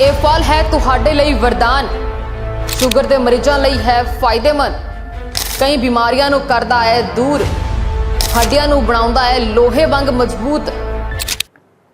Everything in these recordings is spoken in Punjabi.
ਇਹ ਫਲ ਹੈ ਤੁਹਾਡੇ ਲਈ ਵਰਦਾਨ। ਸ਼ੂਗਰ ਦੇ ਮਰੀਜ਼ਾਂ ਲਈ ਹੈ ਫਾਇਦੇਮੰਦ। ਕਈ ਬਿਮਾਰੀਆਂ ਨੂੰ ਕਰਦਾ ਹੈ ਦੂਰ। ਹੱਡੀਆਂ ਨੂੰ ਬਣਾਉਂਦਾ ਹੈ ਲੋਹੇ ਵਾਂਗ ਮਜ਼ਬੂਤ।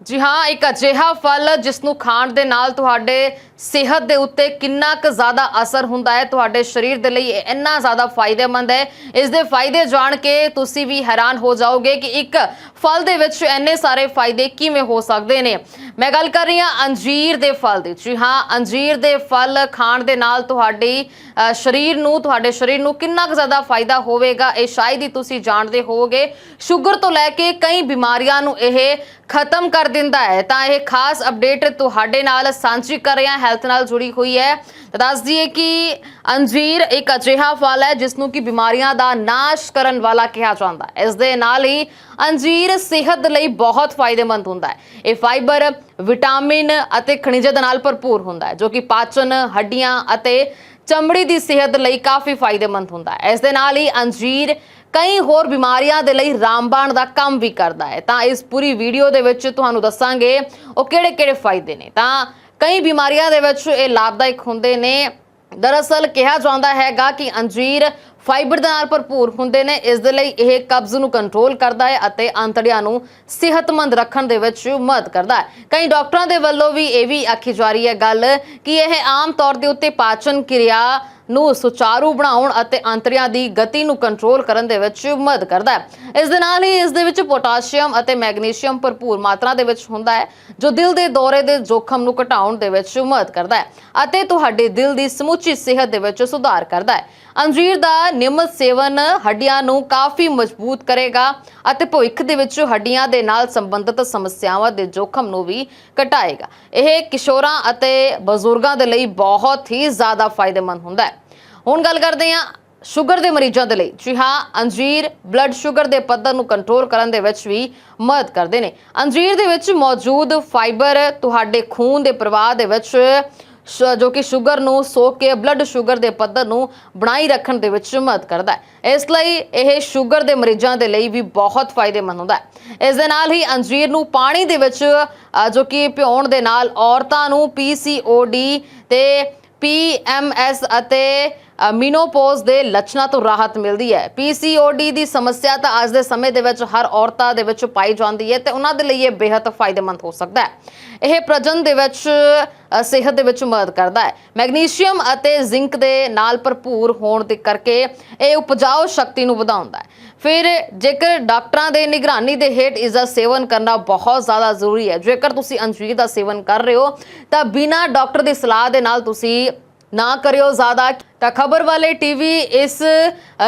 ਜੀ ਹਾਂ, ਇੱਕ ਅਜਿਹਾ ਫਲ ਜਿਸ ਨੂੰ ਖਾਣ ਦੇ ਨਾਲ ਤੁਹਾਡੇ ਸਿਹਤ ਦੇ ਉੱਤੇ ਕਿੰਨਾ ਕੁ ਜ਼ਿਆਦਾ ਅਸਰ ਹੁੰਦਾ ਹੈ, ਤੁਹਾਡੇ ਸਰੀਰ ਦੇ ਲਈ ਇੰਨਾ ਜ਼ਿਆਦਾ ਫਾਇਦੇਮੰਦ ਹੈ। ਇਸ ਦੇ ਫਾਇਦੇ ਜਾਣ ਕੇ ਤੁਸੀਂ ਵੀ ਹੈਰਾਨ ਹੋ ਜਾਓਗੇ ਕਿ ਇੱਕ ਫਲ ਦੇ ਵਿੱਚ ਇੰਨੇ ਸਾਰੇ ਫਾਇਦੇ ਕਿਵੇਂ ਹੋ ਸਕਦੇ ਨੇ। ਮੈਂ ਗੱਲ ਕਰ ਰਹੀ ਹਾਂ ਅੰਜੀਰ ਦੇ ਫਲ ਦੀ। ਜੀ ਹਾਂ, ਅੰਜੀਰ ਦੇ ਫਲ ਖਾਣ ਦੇ ਨਾਲ ਤੁਹਾਡੀ ਸਰੀਰ ਨੂੰ, ਤੁਹਾਡੇ ਸਰੀਰ ਨੂੰ ਕਿੰਨਾ ਕੁ ਜ਼ਿਆਦਾ ਫਾਇਦਾ ਹੋਵੇਗਾ, ਇਹ ਸ਼ਾਇਦ ਹੀ ਤੁਸੀਂ ਜਾਣਦੇ ਹੋਵੋਗੇ। ਸ਼ੂਗਰ ਤੋਂ ਲੈ ਕੇ ਕਈ ਬਿਮਾਰੀਆਂ ਨੂੰ ਇਹ ਖਤਮ ਕਰ ਦਿੰਦਾ ਹੈ। ਤਾਂ ਇਹ ਖਾਸ ਅਪਡੇਟ ਤੁਹਾਡੇ ਨਾਲ ਸਾਂਝੀ ਕਰ ਰਿਹਾ, ਹੈਲਥ ਨਾਲ ਜੁੜੀ ਹੋਈ ਹੈ। ਤਾਂ ਦੱਸ ਦਈਏ ਕਿ ਅੰਜੀਰ ਇੱਕ ਅਜਿਹਾ ਫਲ ਹੈ, ਜਿਸ ਨੂੰ ਕਿ ਬਿਮਾਰੀਆਂ ਦਾ ਨਾਸ਼ ਕਰਨ ਵਾਲਾ ਕਿਹਾ ਜਾਂਦਾ ਹੈ। ਇਸ ਦੇ ਨਾਲ ਹੀ ਅੰਜੀਰ ਸਿਹਤ ਲਈ ਬਹੁਤ ਫਾਇਦੇਮੰਦ ਹੁੰਦਾ ਹੈ। ਇਹ ਫਾਈਬਰ ਵਿਟਾਮਿਨ ਅਤੇ ਖਣਿਜਾਂ ਦੇ ਨਾਲ ਭਰਪੂਰ ਹੁੰਦਾ ਹੈ, ਜੋ ਕਿ ਪਾਚਨ, ਹੱਡੀਆਂ ਅਤੇ ਚਮੜੀ ਦੀ ਸਿਹਤ ਲਈ ਕਾਫੀ ਫਾਇਦੇਮੰਦ ਹੁੰਦਾ ਹੈ। ਇਸ ਦੇ ਨਾਲ ਹੀ ਅੰਜੀਰ ਕਈ ਹੋਰ ਬਿਮਾਰੀਆਂ ਦੇ ਲਈ ਰਾਮਬਾਣ ਦਾ ਕੰਮ ਵੀ ਕਰਦਾ ਹੈ। ਤਾਂ ਇਸ ਪੂਰੀ ਵੀਡੀਓ ਦੇ ਵਿੱਚ ਤੁਹਾਨੂੰ ਦੱਸਾਂਗੇ ਉਹ ਕਿਹੜੇ-ਕਿਹੜੇ ਫਾਇਦੇ ਨੇ। ਤਾਂ ਕਈ ਬਿਮਾਰੀਆਂ ਦੇ ਵਿੱਚ ਇਹ ਲਾਭਦਾਇਕ ਹੁੰਦੇ ਨੇ। ਦਰਅਸਲ ਕਿਹਾ ਜਾਂਦਾ ਹੈਗਾ ਕਿ ਅੰਜੀਰ ਫਾਈਬਰ ਦੇ ਨਾਲ ਭਰਪੂਰ ਹੁੰਦੇ ਨੇ, ਇਸ ਦੇ ਲਈ ਇਹ ਕਬਜ਼ ਨੂੰ ਕੰਟਰੋਲ ਕਰਦਾ ਹੈ ਅਤੇ ਅੰਤੜੀਆਂ ਨੂੰ ਸਿਹਤਮੰਦ ਰੱਖਣ ਦੇ ਵਿੱਚ ਮਦਦ ਕਰਦਾ ਹੈ। ਕਈ ਡਾਕਟਰਾਂ ਦੇ ਵੱਲੋਂ ਵੀ ਇਹ ਵੀ ਆਖੀ ਜਾ ਰਹੀ ਹੈ ਗੱਲ ਕਿ ਇਹ ਆਮ ਤੌਰ ਦੇ ਉੱਤੇ ਪਾਚਨ ਕਿਰਿਆ ਨੂੰ ਸੁਚਾਰੂ ਬਣਾਉਣ ਅਤੇ ਅੰਤਰੀਆਂ ਦੀ ਗਤੀ ਨੂੰ ਕੰਟਰੋਲ ਕਰਨ ਦੇ ਵਿੱਚ ਮਦਦ ਕਰਦਾ ਹੈ। ਇਸ ਦੇ ਨਾਲ ਹੀ ਇਸ ਦੇ ਵਿੱਚ ਪੋਟਾਸ਼ੀਅਮ ਅਤੇ ਮੈਗਨੀਸ਼ੀਅਮ ਭਰਪੂਰ ਮਾਤਰਾ ਦੇ ਵਿੱਚ ਹੁੰਦਾ ਹੈ, ਜੋ ਦਿਲ ਦੇ ਦੌਰੇ ਦੇ ਜੋਖਮ ਨੂੰ ਘਟਾਉਣ ਦੇ ਵਿੱਚ ਮਦਦ ਕਰਦਾ ਹੈ ਅਤੇ ਤੁਹਾਡੇ ਦਿਲ ਦੀ ਸਮੁੱਚੀ ਸਿਹਤ ਦੇ ਵਿੱਚ ਸੁਧਾਰ ਕਰਦਾ ਹੈ। ਅੰਜੀਰ ਦਾ ਨਿਯਮਤ ਸੇਵਨ ਹੱਡੀਆਂ ਨੂੰ ਕਾਫੀ ਮਜ਼ਬੂਤ ਕਰੇਗਾ ਅਤੇ ਭਵਿੱਖ ਦੇ ਵਿੱਚ ਹੱਡੀਆਂ ਦੇ ਨਾਲ ਸੰਬੰਧਿਤ ਸਮੱਸਿਆਵਾਂ ਦੇ ਜੋਖਮ ਨੂੰ ਵੀ ਘਟਾਏਗਾ। ਇਹ ਕਿਸ਼ੋਰਾਂ ਅਤੇ ਬਜ਼ੁਰਗਾਂ ਦੇ ਲਈ ਬਹੁਤ ਹੀ ਜ਼ਿਆਦਾ ਫਾਇਦੇਮੰਦ ਹੁੰਦਾ ਹੈ। ਹੁਣ ਗੱਲ ਕਰਦੇ ਹਾਂ ਸ਼ੂਗਰ ਦੇ ਮਰੀਜ਼ਾਂ ਦੇ ਲਈ। ਜੀ ਹਾਂ, ਅੰਜੀਰ ਬਲੱਡ ਸ਼ੂਗਰ ਦੇ ਪੱਧਰ ਨੂੰ ਕੰਟਰੋਲ ਕਰਨ ਦੇ ਵਿੱਚ ਵੀ ਮਦਦ ਕਰਦੇ ਨੇ। ਅੰਜੀਰ ਦੇ ਵਿੱਚ ਮੌਜੂਦ ਫਾਈਬਰ ਤੁਹਾਡੇ ਖੂਨ ਦੇ ਪ੍ਰਵਾਹ ਦੇ ਵਿੱਚ, ਸ਼- ਜੋ ਕਿ ਸ਼ੂਗਰ ਨੂੰ ਸੋਕ ਕੇ ਬਲੱਡ ਸ਼ੂਗਰ ਦੇ ਪੱਧਰ ਨੂੰ ਬਣਾਈ ਰੱਖਣ ਦੇ ਵਿੱਚ ਮਦਦ ਕਰਦਾ ਹੈ। ਇਸ ਲਈ ਇਹ ਸ਼ੂਗਰ ਦੇ ਮਰੀਜ਼ਾਂ ਦੇ ਲਈ ਵੀ ਬਹੁਤ ਫਾਇਦੇਮੰਦ ਹੁੰਦਾ ਹੈ। ਇਸ ਦੇ ਨਾਲ ਹੀ ਅੰਜੀਰ ਨੂੰ ਪਾਣੀ ਦੇ ਵਿੱਚ ਜੋ ਕਿ ਭਿਉਣ ਦੇ ਨਾਲ ਔਰਤਾਂ ਨੂੰ ਪੀਸੀਓਡੀ ਤੇ ਪੀਐਮਐਸ ਅਤੇ ਮੀਨੋਪੋਜ਼ ਦੇ ਲੱਛਣਾਂ ਤੋਂ ਰਾਹਤ ਮਿਲਦੀ ਹੈ। ਪੀਸੀਓਡੀ ਦੀ ਸਮੱਸਿਆ ਤਾਂ ਅੱਜ ਦੇ ਸਮੇਂ ਦੇ ਵਿੱਚ ਹਰ ਔਰਤਾਂ ਦੇ ਵਿੱਚ ਪਾਈ ਜਾਂਦੀ ਹੈ ਤੇ ਉਹਨਾਂ ਦੇ ਲਈ ਇਹ ਬੇहद ਫਾਇਦੇਮੰਦ ਹੋ ਸਕਦਾ ਹੈ। ਇਹ ਪ੍ਰਜਨ ਦੇ ਵਿੱਚ ਸਿਹਤ ਦੇ ਵਿੱਚ ਮਦਦ ਕਰਦਾ ਹੈ। ਮੈਗਨੀਸ਼ੀਅਮ ਅਤੇ ਜ਼ਿੰਕ ਦੇ ਨਾਲ ਭਰਪੂਰ ਹੋਣ ਦੇ ਕਰਕੇ ਇਹ ਉਪਜਾਊ ਸ਼ਕਤੀ ਨੂੰ ਵਧਾਉਂਦਾ ਹੈ। ਫਿਰ ਜੇਕਰ ਡਾਕਟਰਾਂ ਦੇ ਨਿਗਰਾਨੀ ਦੇ ਹੇਠ ਇਸ ਦਾ ਸੇਵਨ ਕਰਨਾ ਬਹੁਤ ਜ਼ਿਆਦਾ ਜ਼ਰੂਰੀ ਹੈ। ਜੇਕਰ ਤੁਸੀਂ ਅੰਜੀਰ ਦਾ ਸੇਵਨ ਕਰ ਰਹੇ ਹੋ, ਤਾਂ ਬਿਨਾਂ ਡਾਕਟਰ ਦੀ ਸਲਾਹ ਦੇ ਨਾਲ ਤੁਸੀਂ ਨਾ ਕਰਿਓ ਜ਼ਿਆਦਾ। ਤਾਂ ਖਬਰ ਵਾਲੇ ਟੀਵੀ ਇਸ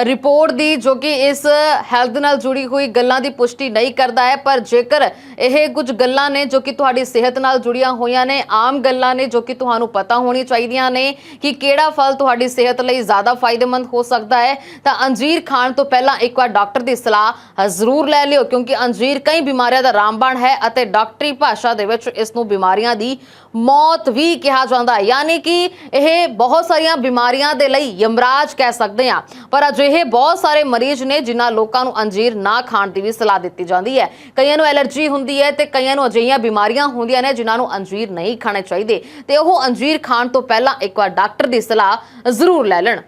ਰਿਪੋਰਟ ਦੀ ਜੋ ਕਿ ਇਸ ਹੈਲਥ ਨਾਲ ਜੁੜੀ ਹੋਈ ਗੱਲਾਂ ਦੀ ਪੁਸ਼ਟੀ ਨਹੀਂ ਕਰਦਾ ਹੈ, ਪਰ ਜੇਕਰ ਇਹ ਕੁਝ ਗੱਲਾਂ ਨੇ ਜੋ ਕਿ ਤੁਹਾਡੀ ਸਿਹਤ ਨਾਲ ਜੁੜੀਆਂ ਹੋਈਆਂ ਨੇ, ਆਮ ਗੱਲਾਂ ਨੇ ਜੋ ਕਿ ਤੁਹਾਨੂੰ ਪਤਾ ਹੋਣੀ ਚਾਹੀਦੀਆਂ ਨੇ ਕਿ ਕਿਹੜਾ ਫਲ ਤੁਹਾਡੀ ਸਿਹਤ ਲਈ ਜ਼ਿਆਦਾ ਫਾਇਦੇਮੰਦ ਹੋ ਸਕਦਾ ਹੈ, ਤਾਂ ਅੰਜੀਰ ਖਾਣ ਤੋਂ ਪਹਿਲਾਂ ਇੱਕ ਵਾਰ ਡਾਕਟਰ ਦੀ ਸਲਾਹ ਜ਼ਰੂਰ ਲੈ ਲਿਓ, ਕਿਉਂਕਿ ਅੰਜੀਰ ਕਈ ਬਿਮਾਰੀਆਂ ਦਾ ਰਾਮਬਾਣ ਹੈ ਅਤੇ ਡਾਕਟਰੀ ਭਾਸ਼ਾ ਦੇ ਵਿੱਚ ਇਸ ਨੂੰ ਬਿਮਾਰੀਆਂ ਦੀ ਮੌਤ ਵੀ ਕਿਹਾ ਜਾਂਦਾ ਹੈ। ਯਾਨੀ ਕਿ ਇਹ ਬਹੁਤ ਸਾਰੀਆਂ ਬਿਮਾਰੀਆਂ ਦੇ ਲਈ ਯਮਰਾਜ ਕਹਿ ਸਕਦੇ ਹਾਂ। ਪਰ ਅਜਿਹੇ ਬਹੁਤ ਸਾਰੇ ਮਰੀਜ਼ ਨੇ ਜਿਨ੍ਹਾਂ ਲੋਕਾਂ ਨੂੰ ਅੰਜੀਰ ਨਾ ਖਾਣ ਦੀ ਵੀ ਸਲਾਹ ਦਿੱਤੀ ਜਾਂਦੀ ਹੈ। ਕਈਆਂ ਨੂੰ ਐਲਰਜੀ ਹੁੰਦੀ ਹੈ ਤੇ ਕਈਆਂ ਨੂੰ ਅਜਿਹੀਆਂ ਬਿਮਾਰੀਆਂ ਹੁੰਦੀਆਂ ਨੇ ਜਿਨ੍ਹਾਂ ਨੂੰ ਅੰਜੀਰ ਨਹੀਂ ਖਾਣੇ ਚਾਹੀਦੇ। ਤੇ ਉਹ ਅੰਜੀਰ ਖਾਣ ਤੋਂ ਪਹਿਲਾਂ ਇੱਕ ਵਾਰ ਡਾਕਟਰ ਦੀ ਸਲਾਹ ਜ਼ਰੂਰ ਲੈ ਲੈਣ।